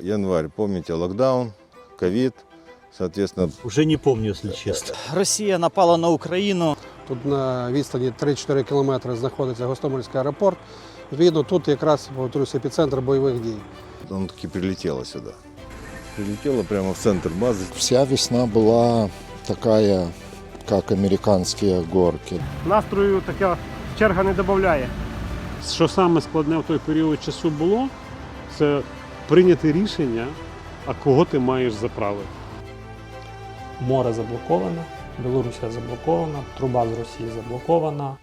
январь, помните, локдаун, ковид, соответственно, Уже не помню, если честно. Росія напала на Україну. Тут на відстані 3-4 кілометри знаходиться Гостомельський аеропорт. Відповідно, тут якраз повторюсь, епіцентр бойових дій. он таки прилетела сюда. Прилетела прямо в центр базы. Вся весна была такая, как американские горки. настрою така черга не додає. Що саме складне в той період часу було, це прийняти рішення, а кого ти маєш заправити. Море заблоковане, Білорусія заблокована, труба з Росії заблокована.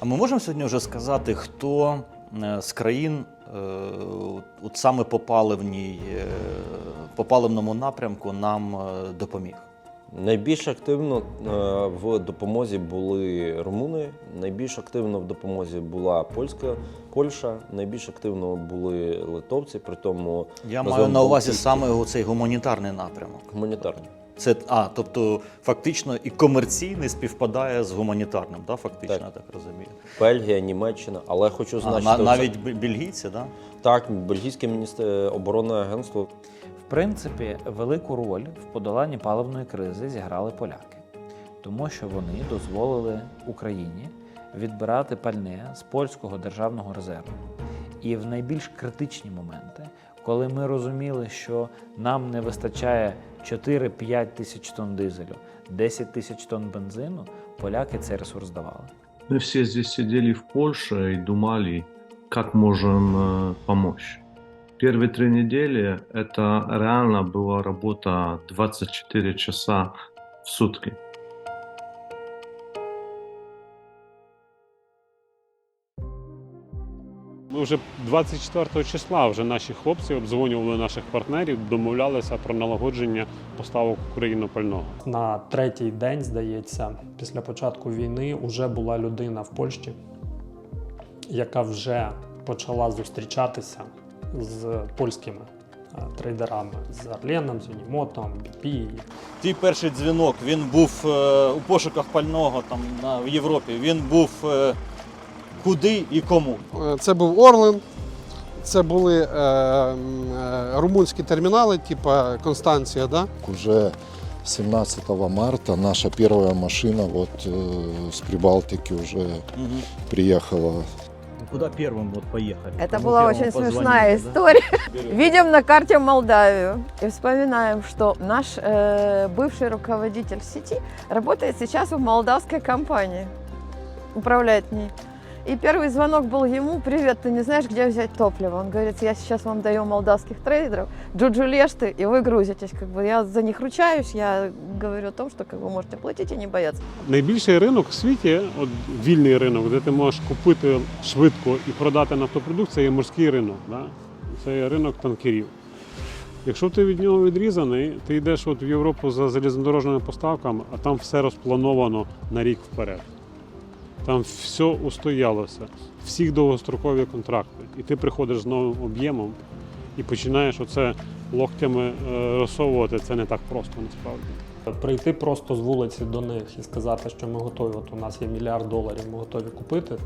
А ми можемо сьогодні вже сказати, хто е, з країн е, от саме по паливній, е, по паливному напрямку нам допоміг? Найбільш активно е, в допомозі були румуни, найбільш активно в допомозі була польська Польща, найбільш активно були литовці, при тому Я маю на увазі Балтійські. саме цей гуманітарний напрямок. гуманітарні. Це а, тобто фактично і комерційний співпадає з гуманітарним, да, фактично, Так. я так розумію. Бельгія, Німеччина, але хочу значити, на- оце- навіть бе- бельгійці, да? так, бельгійське міністр... оборонне агентство принципі, велику роль в подоланні паливної кризи зіграли поляки, тому що вони дозволили Україні відбирати пальне з польського державного резерву. І в найбільш критичні моменти, коли ми розуміли, що нам не вистачає 4-5 тисяч тонн дизелю, 10 тисяч тонн бензину, поляки цей ресурс давали. Мы все здесь сидели в Польше и думали, как можем э, помочь. Первые три недели это реально была работа 24 часа в сутки. Ми вже 24 числа вже наші хлопці обдзвонювали наших партнерів, домовлялися про налагодження поставок України пального. На третій день, здається, після початку війни вже була людина в Польщі, яка вже почала зустрічатися з польськими е, трейдерами, з Арленом, з Юнімотом, BP. Твій перший дзвінок він був е, у пошуках пального там на, в Європі. Він був е, куди і кому. Це був Орлен, це були е, е, румунські термінали, типу Констанція. Да? Уже 17 марта наша первая машина вот э, с Прибалтики уже Мгм. приехала. Куда первым вот поехали? Это Кому была первым очень позвонили, смешная да? история. Видим на карте Молдавию и вспоминаем, что наш э, бывший руководитель сети работает сейчас в молдавской компании, управляет ней. И первый звонок был ему, привет, ты не знаешь, где взять топливо? Он говорит, я сейчас вам даю молдавских трейдеров, джуджу лешты, и вы грузитесь. Как бы я за них ручаюсь, я говорю о том, что как вы можете платить и не бояться. Найбільший ринок в світі, от вільний ринок, де ти можеш купити швидко і продати нафтопродукт, це є морський ринок. Да? Це є ринок танкерів. Якщо ти від нього відрізаний, ти йдеш от в Європу за залізнодорожними поставками, а там все розплановано на рік вперед. Там все устоялося, всіх довгострокові контракти. І ти приходиш з новим об'ємом і починаєш оце локтями е, розсовувати. Це не так просто насправді. Прийти просто з вулиці до них і сказати, що ми готові, от у нас є мільярд доларів, ми готові купити, е,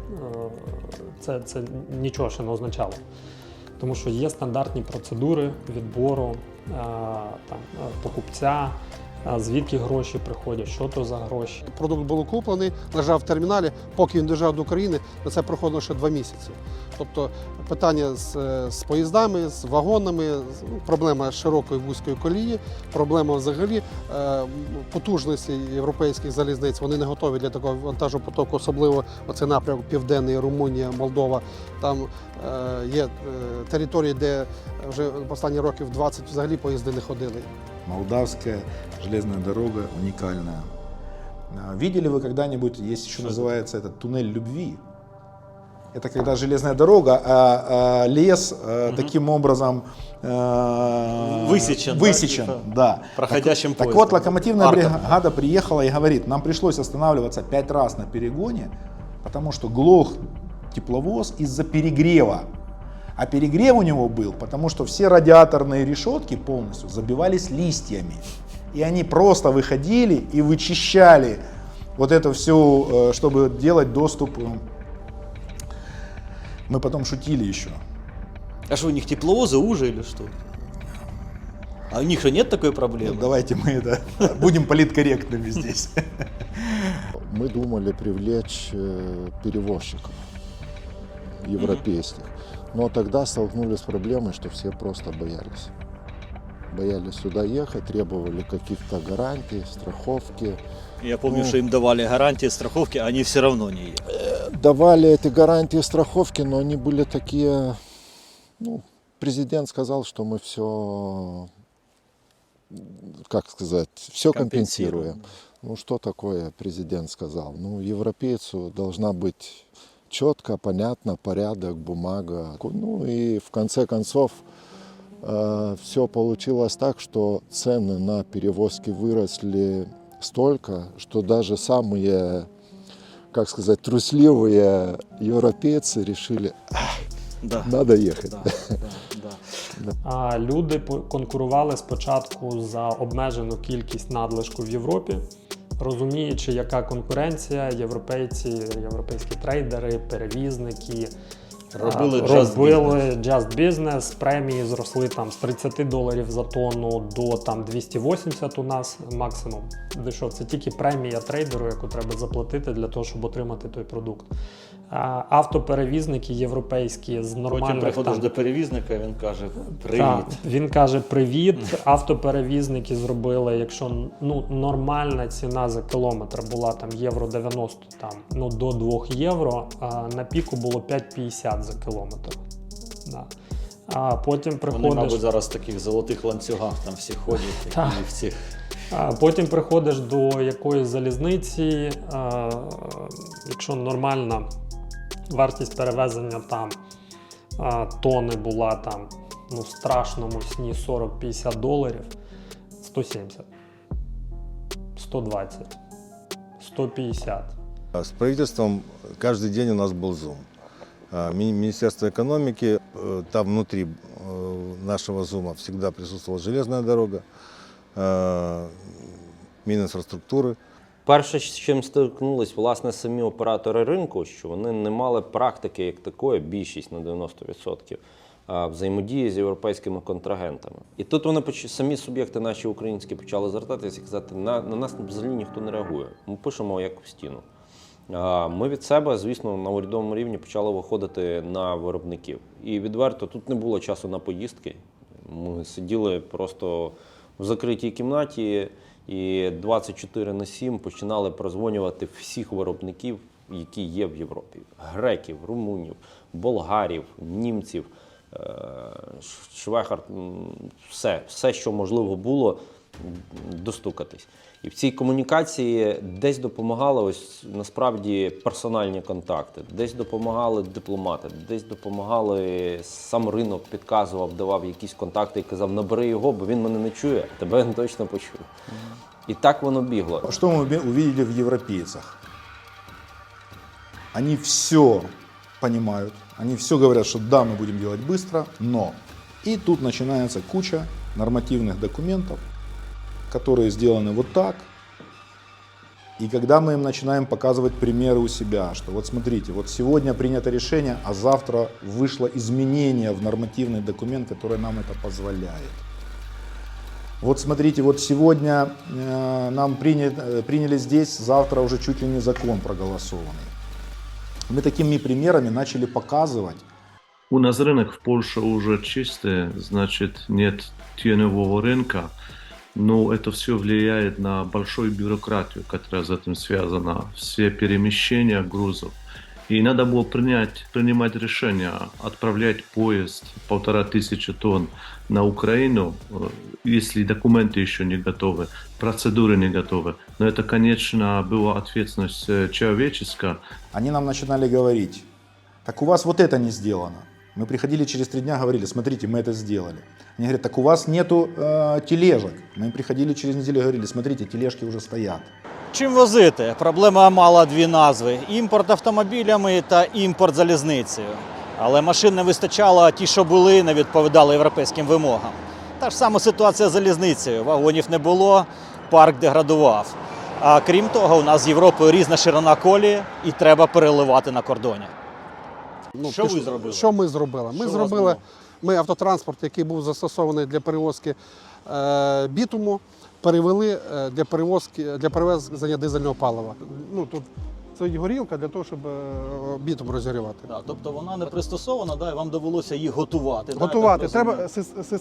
це, це нічого ще не означало. Тому що є стандартні процедури відбору е, там, покупця, звідки гроші приходять, що то за гроші. Продукт був куплений, лежав в терміналі, поки він доїжджав до України, на це проходило ще два місяці. Тобто питання з, е, з поїздами, з вагонами, ну, проблема широкої вузької колії, проблема взагалі е, потужності європейських залізниць. Вони не готові для такого вантажопотоку, особливо оцей напрямок Південний, Румунія, Молдова. Там е, є території, де вже останні років 20 взагалі поїзди не ходили. Молдавская железная дорога уникальная. А, Видели вы когда-нибудь, есть еще называется этот туннель любви? Это когда железная дорога, а, а лес а, таким образом а, Высечен, да, высечен, типа да. проходящим так, так поездом. вот, локомотивная Арком. бригада приехала и говорит, нам пришлось останавливаться пять раз на перегоне, потому что глох тепловоз из-за перегрева. А перегрев у него был, потому что все радиаторные решетки полностью забивались листьями. И они просто выходили и вычищали вот это все, э, чтобы делать доступ э, Мы потом шутили еще. А что, у них тепловозы уже или что? А у них что, нет такой проблемы? Ну, давайте мы это будем политкорректными здесь. Мы думали привлечь э, перевозчиков европейских. Но тогда столкнулись с проблемой, что все просто боялись. Боялись сюда ехать, требовали каких-то гарантий, страховки. Я помню, Ну. что им давали гарантии, страховки, а они все равно не ехали. Давали эти гарантии страховки, но они были такие, ну, президент сказал, что мы все, как сказать, все компенсируем. Ну, что такое президент сказал? Ну, европейцу должна быть четко, понятно, порядок, бумага. Ну и в конце концов все получилось так, что цены на перевозки выросли столько, что даже самые, как сказать, трусливые европейцы решили, «Ах, Да. надо ехать. Да, да, да. А люди по- конкурували спочатку за обмежену кількість надлишку в Європі, розуміючи, яка конкуренція, європейці, європейські трейдери, перевізники. Робили а, just робили just business, премії зросли там з 30 доларів за тонну до там 280 у нас максимум. Дійшов. Це тільки премія трейдеру, яку треба заплатити для того, щоб отримати той продукт. А, автоперевізники європейські з Потім нормальних приходиш там, до перевізника, він каже: Привіт. так, він каже: привіт. Автоперевізники зробили, якщо ну, нормальна ціна за кілометр була там євро 90 там, ну, до 2 євро, а на піку було 5,50 за кілометр. Да. А потім приходиш. Вони, мабуть, зараз в таких золотих ланцюгах там всі ходять Так. і в цих. А потім приходиш до якоїсь залізниці, е, якщо нормальна вартість перевезення там е, тони була там ну, в страшному сні 40-50 доларів, 170, 120, 150. А С правительством каждый день у нас был Zoom. А, Ми- Министерство экономики, э, там внутри э, нашего Зума всегда присутствовала железная дорога, э, Мининфраструктуры. Перше, з чим стикнулись власне самі оператори ринку, що вони не мали практики як такої, більшість на 90%, взаємодії з європейськими контрагентами. І тут вони самі суб'єкти, наші українські, почали звертатися і казати, на, на нас взагалі ніхто не реагує. Ми пишемо як в стіну. Ми від себе, звісно, на урядовому рівні почали виходити на виробників. І відверто тут не було часу на поїздки. Ми сиділи просто в закритій кімнаті і 24 на 7 починали прозвонювати всіх виробників, які є в Європі: греків, румунів, болгарів, німців, е, швехар, все, все, що можливо було, достукатись. І в цій комунікації десь допомагали ось насправді персональні контакти, десь допомагали дипломати, десь допомагали сам ринок, підказував, давав якісь контакти і казав, набери його, бо він мене не чує, а тебе він точно почує. І так воно бігло. Что мы уби- увидели в европейцах? Они все понимают, они все говорят, что да, мы будем делать быстро, но. И тут начинается куча нормативных документов, Которые сделаны вот так. И когда мы им начинаем показывать примеры у себя, что вот смотрите, вот сегодня принято решение, а завтра вышло изменение в нормативный документ, которое нам это позволяет. Вот смотрите, вот сегодня э, нам приня- э, приняли здесь, завтра уже чуть ли не закон проголосованный. Мы такими примерами начали показывать, У нас рынок в Польше уже чистый, значит нет теневого рынка, но это все влияет на большую бюрократию, которая с этим связана, все перемещения грузов. И надо было принять, принимать решение, отправлять поезд полтора тысячи тонн на Украину, э, если документы еще не готовы, процедуры не готовы. Но это, конечно, была ответственность э, человеческая, они нам начинали говорить, так у вас вот это не сделано. Мы приходили через три дня, говорили, смотрите, мы это сделали. Они говорят, так у вас нету э, тележек. Мы приходили через неделю, говорили, смотрите, тележки уже стоят. Чим возити? Проблема мала дві назви: імпорт автомобілями та імпорт залізницею. Але машин не вистачало, а ті, що були, не відповідали європейським вимогам. Та ж сама ситуація з залізницею. Вагонів не було, парк деградував. А крім того, у нас з Європою різна ширина колії і треба переливати на кордоні. Ну, Що ви зробили? Що ми зробили? Ми Що у вас зробили, було? ми автотранспорт, який був застосований для перевозки е, бітуму, перевели е, для перевозки для перевезення дизельного палива. Ну тут стоїть горілка для того, щоб е, бітум розігрівати. Да, тобто вона не пристосована, да, і вам довелося її готувати. Готувати. так Треба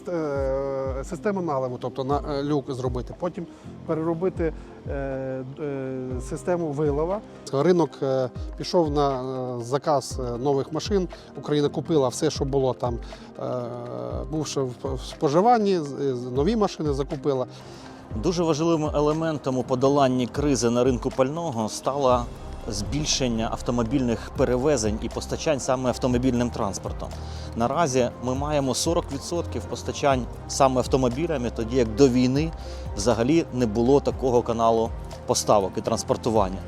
е, систему наливу, тобто на е, люк зробити. Потім переробити систему вилова. Ринок пішов на заказ нових машин. Україна купила все, що було там, бувши в споживанні, нові машини закупила. Дуже важливим елементом у подоланні кризи на ринку пального стало збільшення автомобільних перевезень і постачань саме автомобільним транспортом. Наразі ми маємо 40% постачань саме автомобілями, тоді як до війни взагалі не було такого каналу поставок і транспортування.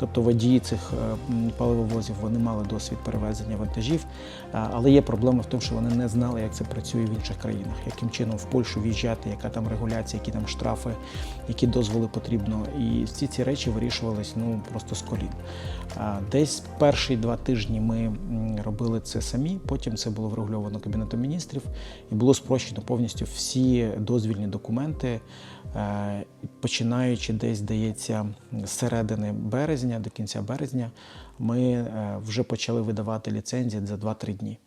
Тобто водії цих е, паливовозів вони мали досвід перевезення вантажів, але є проблема в тому, що вони не знали, як це працює в інших країнах, яким чином в Польщу в'їжджати, яка там регуляція, які там штрафи, які дозволи потрібно. І всі ці речі вирішувались ну просто з колін. Десь перші два тижні ми робили це самі. Потім це було врегульовано кабінетом міністрів і було спрощено повністю всі дозвільні документи. Е, Починаючи десь, здається, з середини березня до кінця березня, ми е, вже почали видавати ліцензії за 2-3 дні.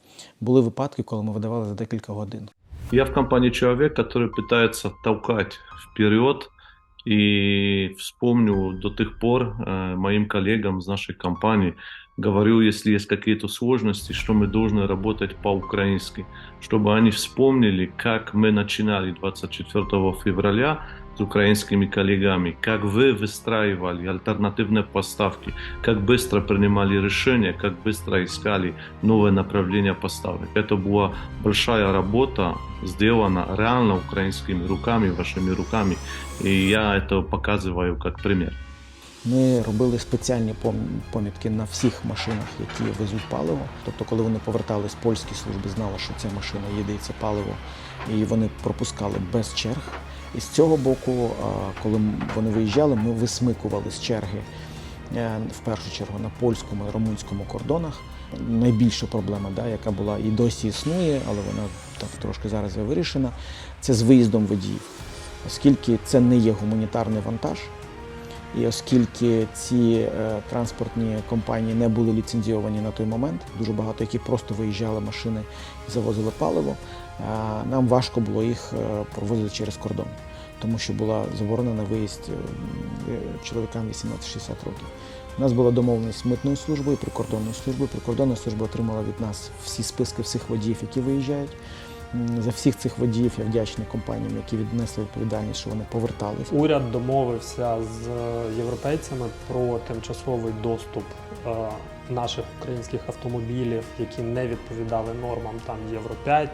Були випадки, коли ми видавали за декілька годин. Я в компании человек, который пытается толкать вперед. И вспомню до тех пор э, моим коллегам из нашей компании, говорю, если есть какие-то сложности, что мы должны работать по-украински, чтобы они вспомнили, как мы начинали 24 февраля с украинскими коллегами, как вы выстраивали альтернативные поставки, как быстро принимали решения, как быстро искали новые направления поставок. Это была большая работа, сделана реально украинскими руками, вашими руками, и я это показываю как пример. Ми робили спеціальні пом- помітки на всіх машинах, які везуть паливо. Тобто, коли вони повертались, польські служби знали, що ця машина їде і це паливо, і вони пропускали без черг. І з цього боку, коли вони виїжджали, ми висмикували з черги е, в першу чергу на польському і румунському кордонах. Найбільша проблема, да, яка була і досі існує, але вона так трошки зараз вирішена, це з виїздом водіїв. Оскільки це не є гуманітарний вантаж, і оскільки ці е, транспортні компанії не були ліцензійовані на той момент, дуже багато яких просто виїжджали машини і завозили паливо, е, нам важко було їх е, провозити через кордон, тому що була заборонена виїзд е, чоловікам 18-60 років. У нас була домовленість з митною службою, прикордонною службою. Прикордонна служба отримала від нас всі списки всіх водіїв, які виїжджають. За всіх цих водіїв я вдячний компаніям, які віднесли відповідальність, що вони повертались. Уряд домовився з європейцями про тимчасовий доступ е, наших українських автомобілів, які не відповідали нормам там Євро 5.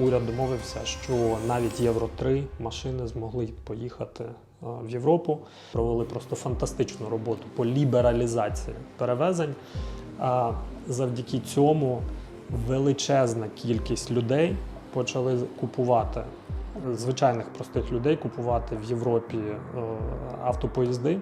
Уряд домовився, що навіть Євро 3 машини змогли поїхати в Європу. Провели просто фантастичну роботу по лібералізації перевезень. А Завдяки цьому величезна кількість людей почали купувати звичайних простих людей купувати в Європі е, автопоїзди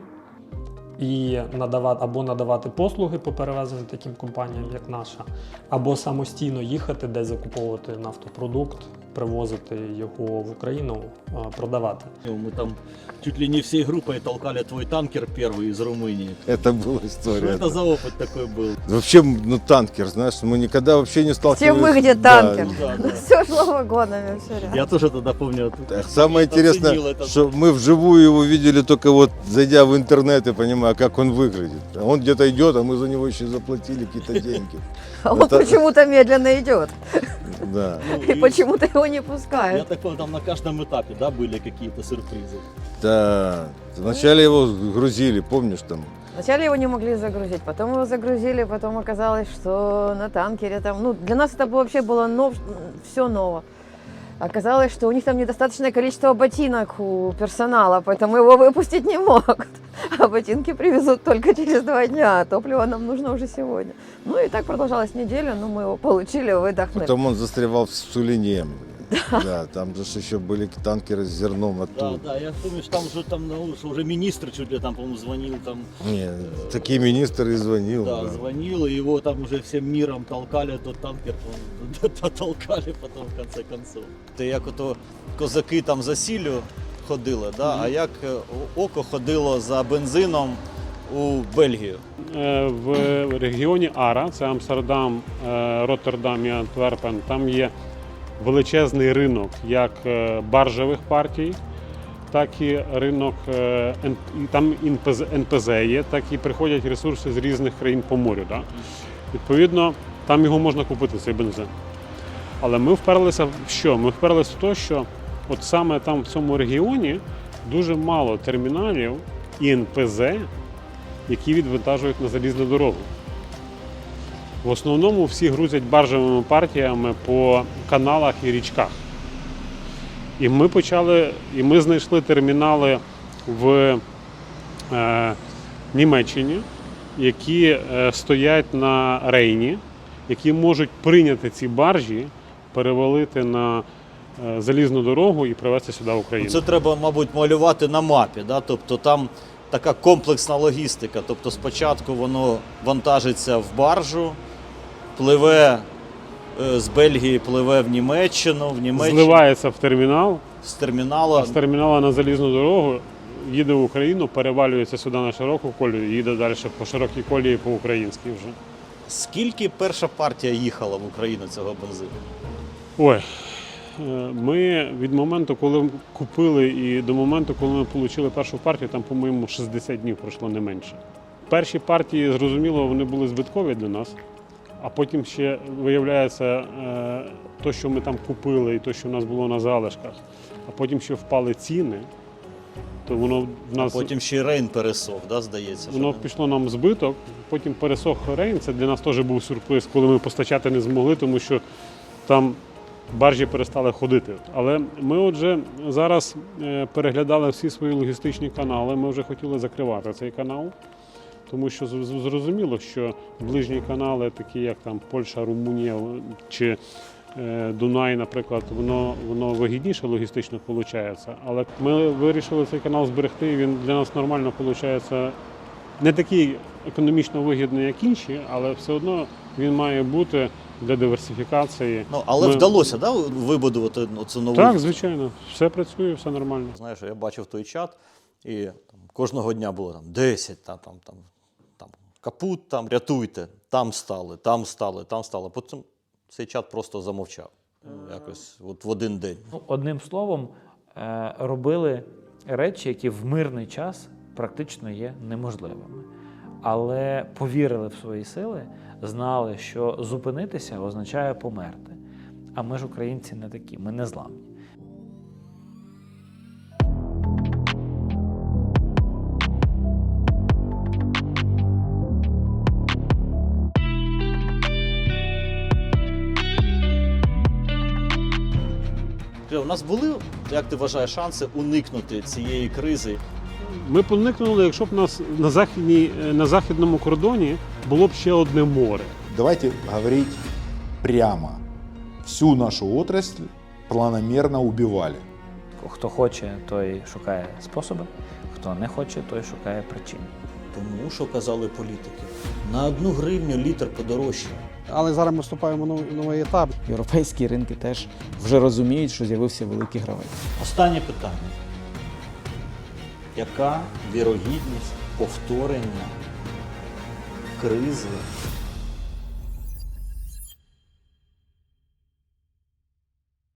і надавати або надавати послуги по перевезенню таким компаніям, як наша, або самостійно їхати десь закуповувати нафтопродукт, привозити його в Україну, е, продавати. Мы там чуть ли не всей группой толкали твой танкер первый из Румынии. Это была Что история. это за опыт такой был? Вообще, ну, танкер, знаешь, мы никогда вообще не сталкивались. Все мы где Да, танкер. да, да. Все шло вагонами, все рядом. Я тоже тогда помню. Так, Самое оценил интересное, это. что мы вживую его видели только вот зайдя в интернет и понимая, как он выглядит. А Он где-то идет, а мы за него еще заплатили какие-то деньги. А он Это- почему-то медленно идет. Да. Ну, И почему-то его не Я пускают. так понял, там на каждом этапе, да, были какие-то сюрпризы. Да. Вначале его грузили, помнишь там? Вначале его не могли загрузить, потом его загрузили, потом оказалось, что на танкере там, ну, для нас это вообще было нов, все ново. Оказалось, что у них там недостаточное количество ботинок у персонала, поэтому его выпустить не могут. А ботинки привезут только через два дня, а топливо нам нужно уже сегодня. Ну и так продолжалась неделя, но мы его получили, выдохнули. Потом он застревал в Сулине. Да, там же еще были танкеры с зерном Да, оттуда. да, я помню, що там вже там ну, що вже міністр чуть ли там, по-моему, звонил там. Не, такие министр и звонил. Да, да. звонил, и его там уже всем миром толкали, тот танкер, по толкали потом в конце концов. Ти як ото козаки там за сіллю ходили, да? а як е, око ходило за бензином у Бельгію. Е, В регіоні Ара, це Амстердам, е, Роттердам і Антверпен, там є величезний ринок як е, баржевих партій, так і ринок е, там НПЗ, НПЗ є, так і приходять ресурси з різних країн по морю. Да? Відповідно, там його можна купити, цей бензин. Але ми вперлися в що? Ми вперлися в те, що от саме там в цьому регіоні дуже мало терміналів і НПЗ, які відвантажують на залізну дорогу. В основному всі грузять баржевими партіями по каналах і річках. І ми почали, і ми знайшли термінали в е, Німеччині, які е, стоять на Рейні, які можуть прийняти ці баржі, перевалити на е, залізну дорогу і привезти сюди в Україну. Це треба, мабуть, малювати на мапі. Да? Тобто там така комплексна логістика. Тобто спочатку воно вантажиться в баржу, пливе е, з Бельгії, пливе в Німеччину, в Німеччину Зливається в термінал, з терміналу. а з термінала на залізну дорогу їде в Україну, перевалюється сюди на широку колію, і їде далі по широкій колії по українській вже. Скільки перша партія їхала в Україну цього бензину? Ой. е, Ми від моменту, коли купили, і до моменту, коли ми отримали першу партію, там, по-моєму, 60 днів пройшло не менше. Перші партії, зрозуміло, вони були збиткові для нас, а потім ще виявляється е, то, що ми там купили, і то, що в нас було на залишках, а потім ще впали ціни, то воно в нас Потім ще й Рейн пересох, да, здається. Воно пішло нам збиток, потім пересох Рейн. Це для нас теж був сюрприз, коли ми постачати не змогли, тому що там баржі перестали ходити. Але ми отже зараз е, переглядали всі свої логістичні канали. Ми вже хотіли закривати цей канал, тому що зрозуміло, що ближні канали, такі як там Польща, Румунія чи е, Дунай, наприклад, воно, воно вигідніше логістично виходить. Але ми вирішили цей канал зберегти, і він для нас нормально виходить не такий економічно вигідний, як інші, але все одно він має бути для диверсифікації. Ну, але Ми- вдалося да, вибудувати цю нову. Так, звичайно, все працює, все нормально. Знаєш, я бачив той чат, і там, кожного дня було там 10, та, там, там, капут, там, рятуйте, там стали, там стали, там стали. Потім цей чат просто замовчав. Якось от в один день. Ну, одним словом, е, робили речі, які в мирний час практично є неможливими. Але повірили в свої сили, знали, що зупинитися означає померти. А ми ж українці не такі, ми не зламні. У нас були, як ти вважаєш, шанси уникнути цієї кризи? Ми б уникнули, якщо б нас на західній на західному кордоні було б ще одне море. Давайте говорить прямо. Всю нашу отрасль планомерно убивали. Хто хоче, той шукає способи, хто не хоче, той шукає причини. Тому що казали політики. На одну гривню літр подорожчав. Але зараз ми вступаємо в новий, новий етап. Європейські ринки теж вже розуміють, що з'явився великий гравець. Останнє питання. Яка вірогідність повторення кризи